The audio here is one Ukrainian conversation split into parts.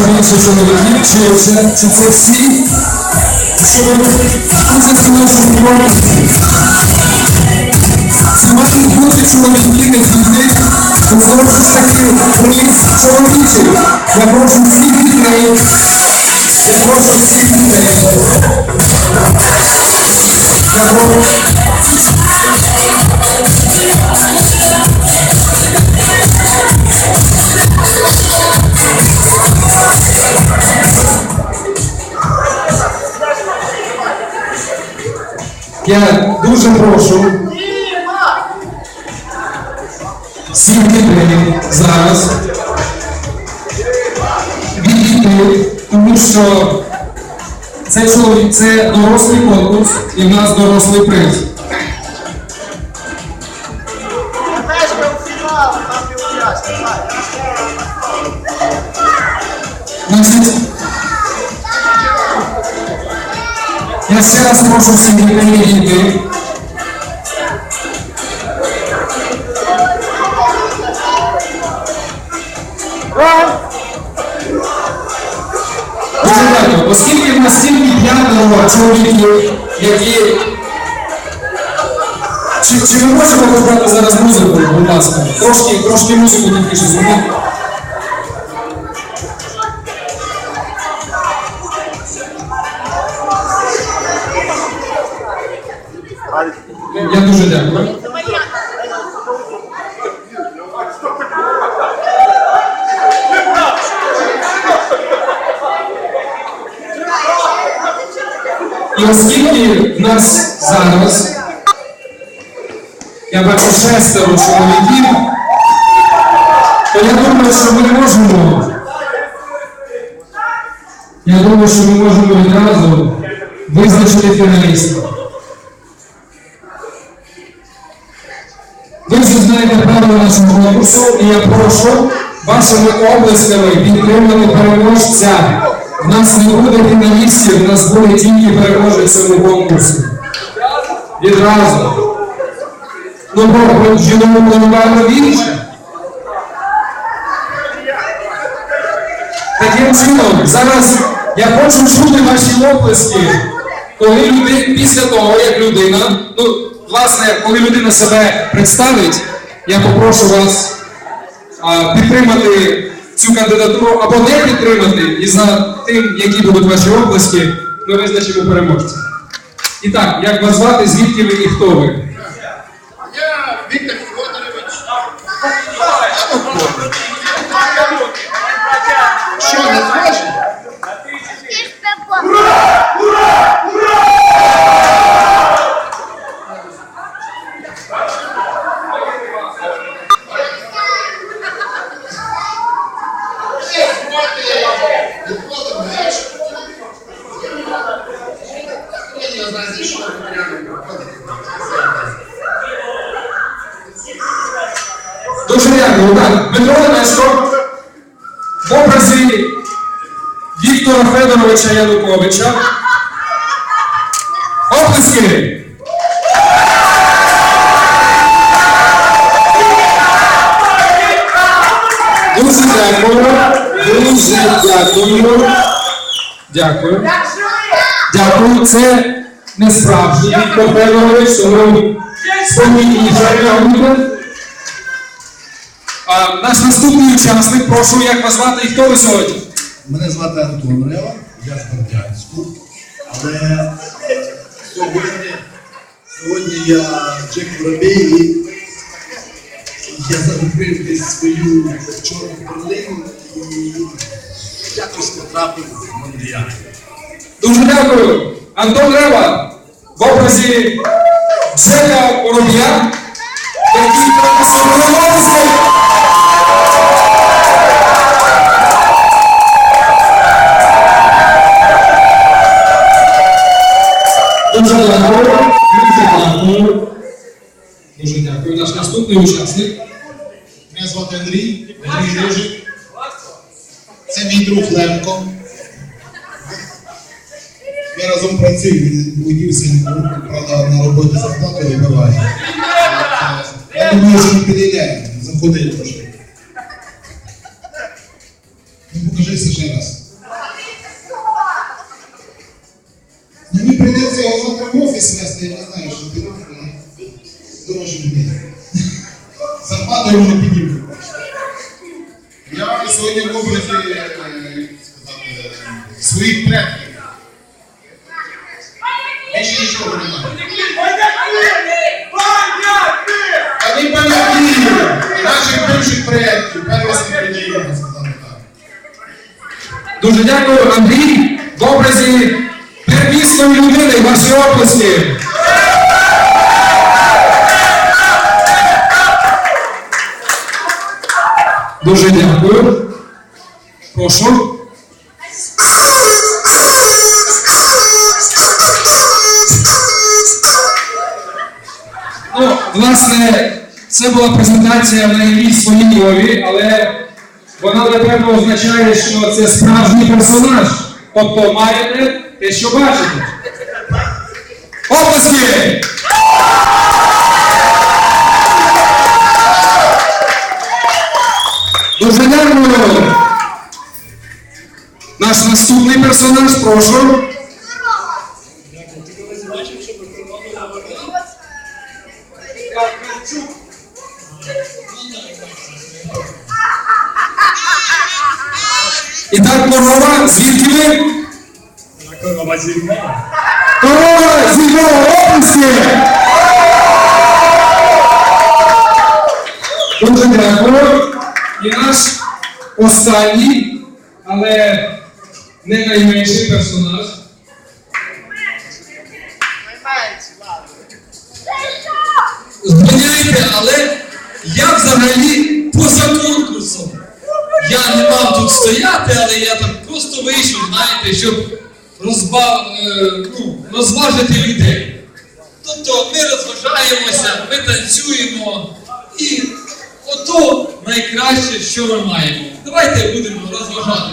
бачу більше чоловіків, чи, це- чи це всі? Що ви дуже сказали, що ви робите? Це мають бути чоловіки, не діти. Це знову ж таки приїзд чоловічий. Я прошу всіх дітей. Я прошу всіх дітей. Я дуже прошу всіх дітей зараз відійти, тому що це чоловік, це дорослий конкурс і в нас дорослий приз. Значить, я ще раз прошу всіх дітей. Дуже дякую. Оскільки в нас тільки п'ятеро чоловіків, які. Чи, чи ми можемо розбрати зараз музику, будь ласка? Трошки, трошки музику тихіше зробити. Я дуже дякую. І оскільки в нас зараз, я бачу шестеро чоловіків, то я думаю, що ми можемо. Я думаю, що ми можемо відразу визначити фіналістів. Нашого конкурсу, і я прошу вашими облисками підтримати переможця. У нас не буде фіналістів, у нас буде тільки переможець цьому конкурсі. Відразу. Ну, про жіному планували більше. Таким чином, зараз я хочу чути ваші оплески, коли люди, після того, як людина, ну, власне, коли людина себе представить, я попрошу вас а, підтримати цю кандидатуру або не підтримати, і за тим, які будуть ваші оплески, ми визначимо переможця. І так, як вас звати, звідки ви і хто ви? Я Віктор Федорович. Що, не зможеш? Дуже дякую. Так, Дмитро Онешко в образі Віктора Федоровича Януковича. Оплески! Дуже дякую. Дуже дякую. Дякую. Дякую. Це не справжній Віктор Федорович, тому спокійніше реагуйте. А, наш наступний учасник, прошу, як вас звати і хто ви сьогодні? Мене звати Антон Рева, я з Бердянську. Але сьогодні, сьогодні я Джек Воробей і я загубив десь свою чорну перлину і якось потрапив в Мондіаль. Дуже дякую. Антон Рева в образі Джека Вороб'я, який професіоналізм. Наступний учасник. Мене звати Андрій, Андрій Рижик. Це мій друг Левко. Ми разом працюємо, він водівся, правда, на роботі зарплату вибиває. Я думаю, що ми підійдемо, заходи трошки. Ну, покажи Скажи ще раз. Ну, мені прийдеться його завтра в офіс вести, я не знаю, що ти дорожче мені. Зарплату йому не підійму. Я сьогодні в образі, е, е, своїх предків. Більше нічого немає. Вони пам'ятні наших бивших предків, можна сказати так. Дуже дякую, Андрій, в образі первісної людини, ваші оплески. Дуже дякую. Прошу. Ну, власне, це була презентація в найбільш своїй мові, але вона напевно означає, що це справжній персонаж. Тобто маєте те, що бачите. Оплески! Наш наступний персонаж, прошу. І так, корова, звідки ви? Корова зі Львова. Корова зі Львова, оплески! Дуже дякую. І наш останній, але не найменший персонаж. Найменше, але я взагалі поза конкурсом. Я не мав тут стояти, але я так просто вийшов, знаєте, щоб розбав, е, ну, розважити людей. Тобто ми розважаємося, ми танцюємо і ото найкраще, що ми маємо. Давайте будемо розважатися.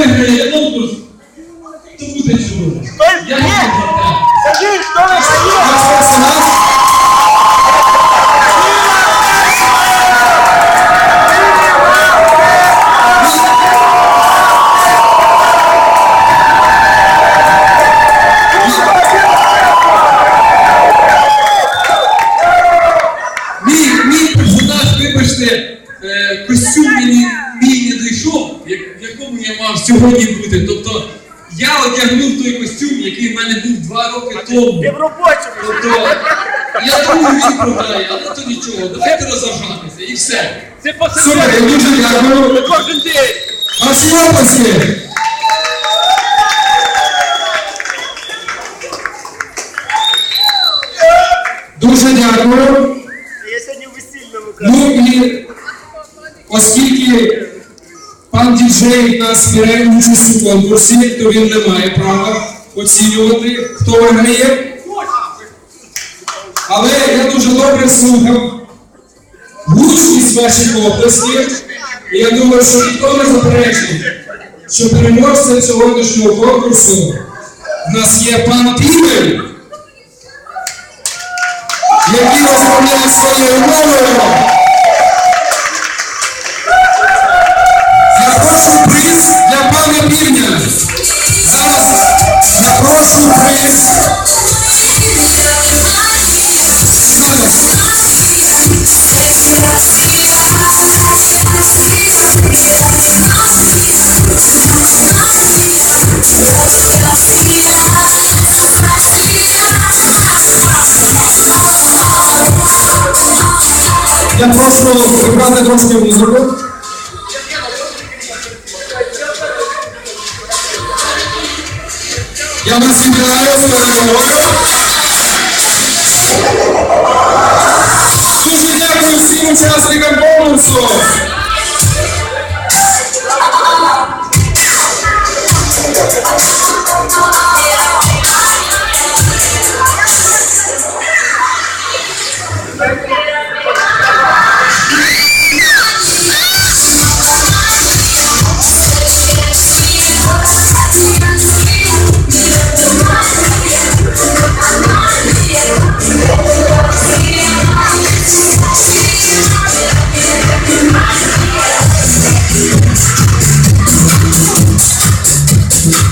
А сьогодні бути. Тобто я одягнув той костюм, який в мене був два роки тому. в робочому. Тобто я думаю, він продає, але то нічого. Давайте розважатися і все. Це Супер, я дуже дякую. кожен день. Ваші оплески. Дуже дякую. Я сьогодні в весільному Ну і оскільки пан діджей нас бере участь у конкурсі, то він не має права оцінювати, хто виграє. Але я дуже добре слухав гучність ваших оплесків, і я думаю, що ніхто не заперечить, що переможцем сьогоднішнього конкурсу в нас є пан Півель, який розмовляє своєю мовою. Запрошую приз для пана Півня. Зараз запрошую приз. Я прошу вибрати трошки музику. Я вас вітаю з перемогою. Дуже дякую всім учасникам конкурсу.